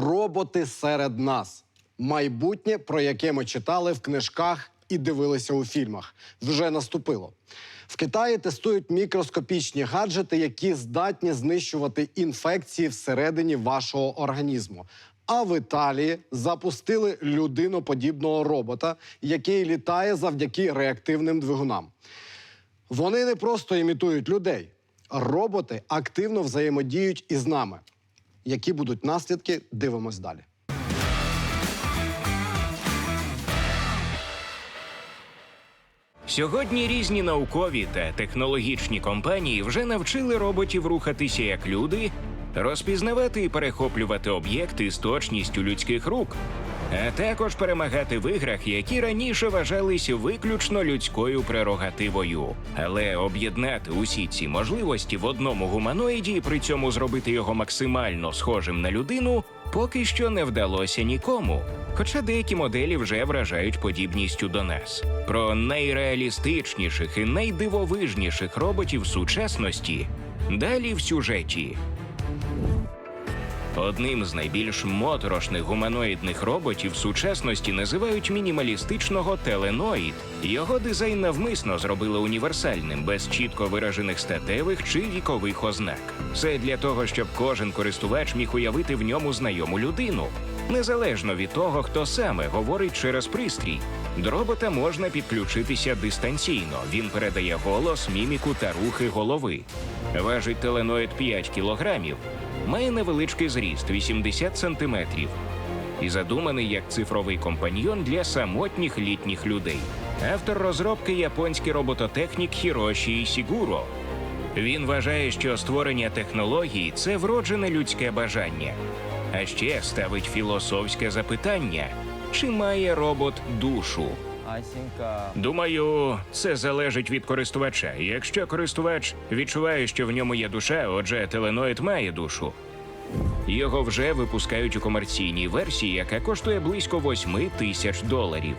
Роботи серед нас. Майбутнє, про яке ми читали в книжках і дивилися у фільмах, вже наступило. В Китаї тестують мікроскопічні гаджети, які здатні знищувати інфекції всередині вашого організму. А в Італії запустили людиноподібного робота, який літає завдяки реактивним двигунам. Вони не просто імітують людей. Роботи активно взаємодіють із нами. Які будуть наслідки, дивимось далі. Сьогодні різні наукові та технологічні компанії вже навчили роботів рухатися як люди, розпізнавати і перехоплювати об'єкти з точністю людських рук, а також перемагати в іграх, які раніше вважалися виключно людською прерогативою. Але об'єднати усі ці можливості в одному гуманоїді і при цьому зробити його максимально схожим на людину поки що не вдалося нікому. Хоча деякі моделі вже вражають подібністю до нас. Про найреалістичніших і найдивовижніших роботів сучасності далі в сюжеті. Одним з найбільш моторошних гуманоїдних роботів сучасності називають мінімалістичного теленоїд. Його дизайн навмисно зробили універсальним, без чітко виражених статевих чи вікових ознак. Це для того, щоб кожен користувач міг уявити в ньому знайому людину. Незалежно від того, хто саме говорить через пристрій, до робота можна підключитися дистанційно. Він передає голос, міміку та рухи голови. Важить теленоїд 5 кілограмів, має невеличкий зріст 80 сантиметрів і задуманий як цифровий компаньйон для самотніх літніх людей. Автор розробки японський робототехнік Хіроші Сігуро. Він вважає, що створення технології це вроджене людське бажання. А ще ставить філософське запитання: чи має робот душу? Думаю, це залежить від користувача. Якщо користувач відчуває, що в ньому є душа, отже, теленоїд має душу. Його вже випускають у комерційній версії, яка коштує близько 8 тисяч доларів.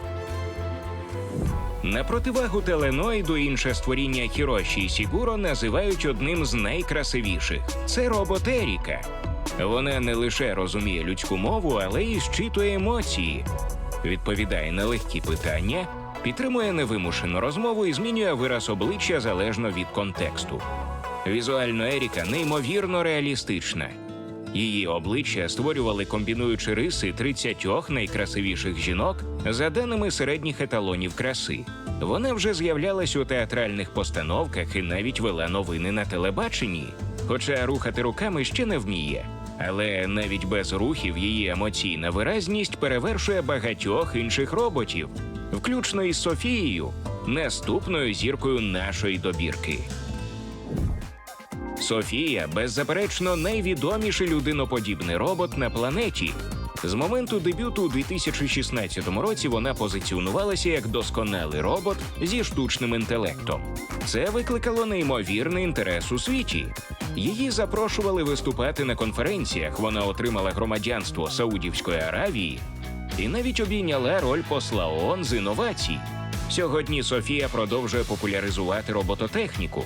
На противагу теленоїду інше створіння Хіроші Сігуро називають одним з найкрасивіших. Це робот Еріка. Вона не лише розуміє людську мову, але й щитує емоції, відповідає на легкі питання, підтримує невимушену розмову і змінює вираз обличчя залежно від контексту. Візуально Еріка неймовірно реалістична. Її обличчя створювали комбінуючи риси 30 найкрасивіших жінок за даними середніх еталонів краси. Вона вже з'являлась у театральних постановках і навіть вела новини на телебаченні. Хоча рухати руками ще не вміє. Але навіть без рухів її емоційна виразність перевершує багатьох інших роботів, включно із Софією, наступною зіркою нашої добірки. Софія беззаперечно найвідоміший людиноподібний робот на планеті. З моменту дебюту у 2016 році вона позиціонувалася як досконалий робот зі штучним інтелектом. Це викликало неймовірний інтерес у світі. Її запрошували виступати на конференціях. Вона отримала громадянство Саудівської Аравії і навіть обійняла роль посла ООН з інновацій. Сьогодні Софія продовжує популяризувати робототехніку,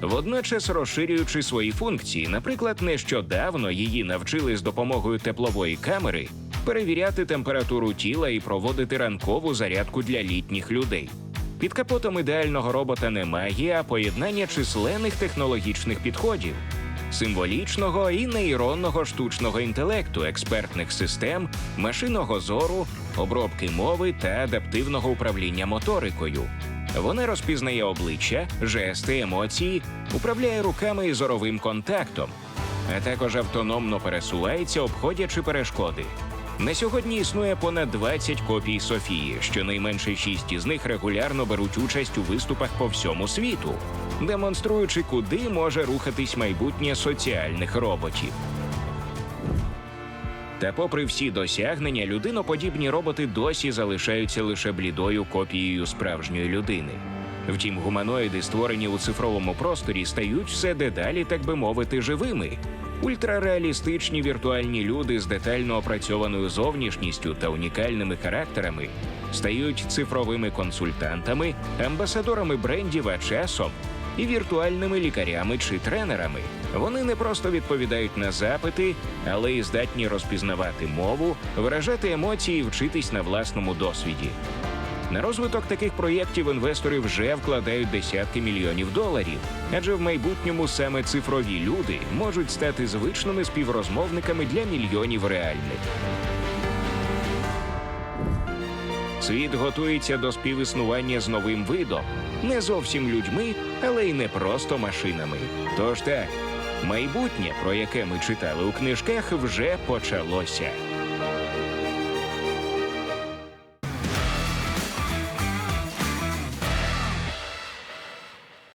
водночас розширюючи свої функції. Наприклад, нещодавно її навчили з допомогою теплової камери перевіряти температуру тіла і проводити ранкову зарядку для літніх людей. Під капотом ідеального робота не а поєднання численних технологічних підходів, символічного і нейронного штучного інтелекту, експертних систем, машинного зору, обробки мови та адаптивного управління моторикою. Вона розпізнає обличчя, жести, емоції, управляє руками і зоровим контактом, а також автономно пересувається, обходячи перешкоди. На сьогодні існує понад 20 копій Софії, щонайменше 6 із них регулярно беруть участь у виступах по всьому світу, демонструючи, куди може рухатись майбутнє соціальних роботів. Та, попри всі досягнення, людиноподібні роботи досі залишаються лише блідою копією справжньої людини. Втім, гуманоїди, створені у цифровому просторі, стають все дедалі, так би мовити, живими. Ультрареалістичні віртуальні люди з детально опрацьованою зовнішністю та унікальними характерами стають цифровими консультантами, амбасадорами брендів, а часом і віртуальними лікарями чи тренерами. Вони не просто відповідають на запити, але й здатні розпізнавати мову, виражати емоції вчитись на власному досвіді. На розвиток таких проєктів інвестори вже вкладають десятки мільйонів доларів, адже в майбутньому саме цифрові люди можуть стати звичними співрозмовниками для мільйонів реальних. Світ готується до співіснування з новим видом, не зовсім людьми, але й не просто машинами. Тож так, майбутнє, про яке ми читали у книжках, вже почалося.